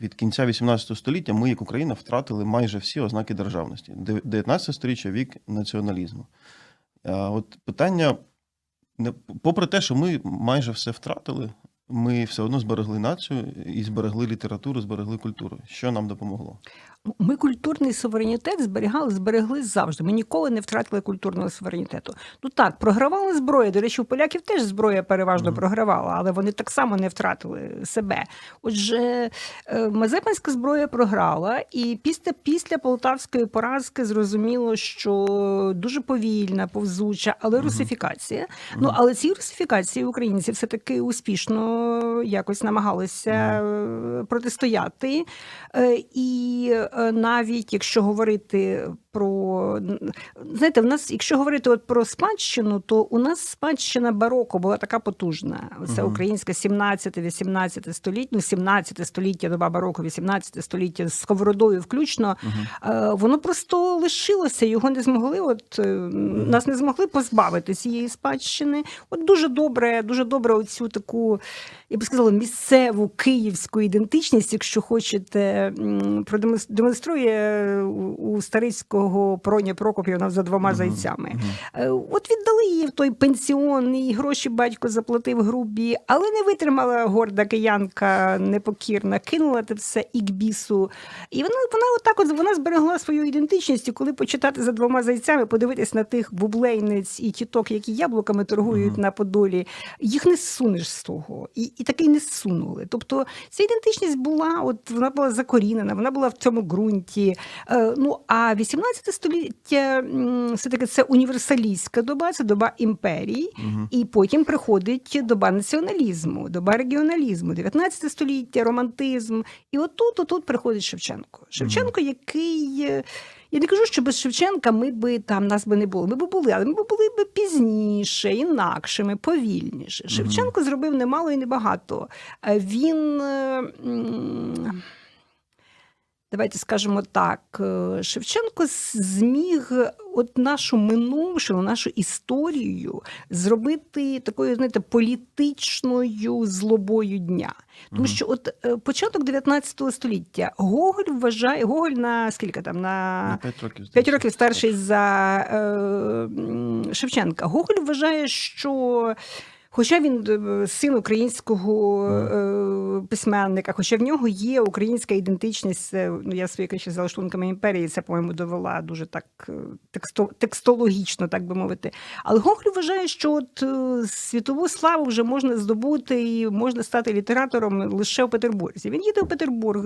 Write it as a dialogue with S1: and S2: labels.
S1: від кінця 18 століття ми, як Україна, втратили майже всі ознаки державності. Дев- 19 століття вік націоналізму. От питання, попри те, що ми майже все втратили, ми все одно зберегли націю і зберегли літературу, зберегли культуру. Що нам допомогло?
S2: Ми культурний суверенітет зберігали, зберегли завжди. Ми ніколи не втратили культурного суверенітету. Ну так, програвала зброя. До речі, у поляків теж зброя переважно
S1: Мгм.
S2: програвала, але вони так само не втратили себе. Отже, е, Мазепинська зброя програла, і після, після полтавської поразки зрозуміло, що дуже повільна, повзуча, але
S1: Мгм.
S2: русифікація. Ну але ці русифікації українці все таки успішно якось намагалися е, протистояти. Е, І навіть якщо говорити про знаєте, в нас, якщо говорити от про спадщину, то у нас спадщина бароко була така потужна. Це
S1: Мгм.
S2: українське 17-18 століття, ну 17 століття, доба бароко, 18 століття з сковородою включно.
S1: Угу.
S2: Е, Воно просто лишилося, його не змогли. От е, нас не змогли позбавити цієї спадщини. От дуже добре, дуже добре оцю таку, я би сказала, місцеву київську ідентичність, якщо хочете, м, продемонс- демонструє у у Старицького Проня Прокопівна за двома зайцями. Е, От віддали її в той пенсіон, і гроші батько заплатив грубі, але не витримала горда киянка непокірна, кинула те все ікбісу. І вона, вона отак от вона зберегла свою ідентичність. І коли почитати за двома зайцями, подивитись на тих бублейниць і тіток, які яблуками торгують на Подолі, їх не зсунеш з того. І, і таки не зсунули. Тобто ця ідентичність була, от вона була закорінена, вона була в цьому ґрунті. Е, ну а 18 століття все-таки це універсалістська доба, це доба імперій.
S1: Мгм.
S2: І потім приходить доба націоналізму, доба регіоналізму, 19 століття, романтизм. І отут, отут приходить Шевченко. Шевченко, який. е, Я не кажу, що без Шевченка ми би там нас би не було. Ми б були, але ми б були б пізніше, інакшими, повільніше. Шевченко зробив немало і небагато. Е, Він. Давайте скажемо так, е, Шевченко зміг от нашу минувшину, нашу історію зробити такою, знаєте, політичною злобою дня. Тому що от е, початок 19 століття Гоголь вважає Гоголь на скільки там на
S1: 5 років.
S2: П'ять років старший за е, Шевченка. Гоголь вважає, що. Хоча він е, син українського е, письменника, хоча в нього є українська ідентичність, ну я свої кажучи, за лаштунками імперії, це, по-моєму, довела дуже так е, тексто, текстологічно, так би мовити. Але Гоголь вважає, що от е, світову славу вже можна здобути і можна стати літератором лише в Петербурзі. Він їде в Петербург,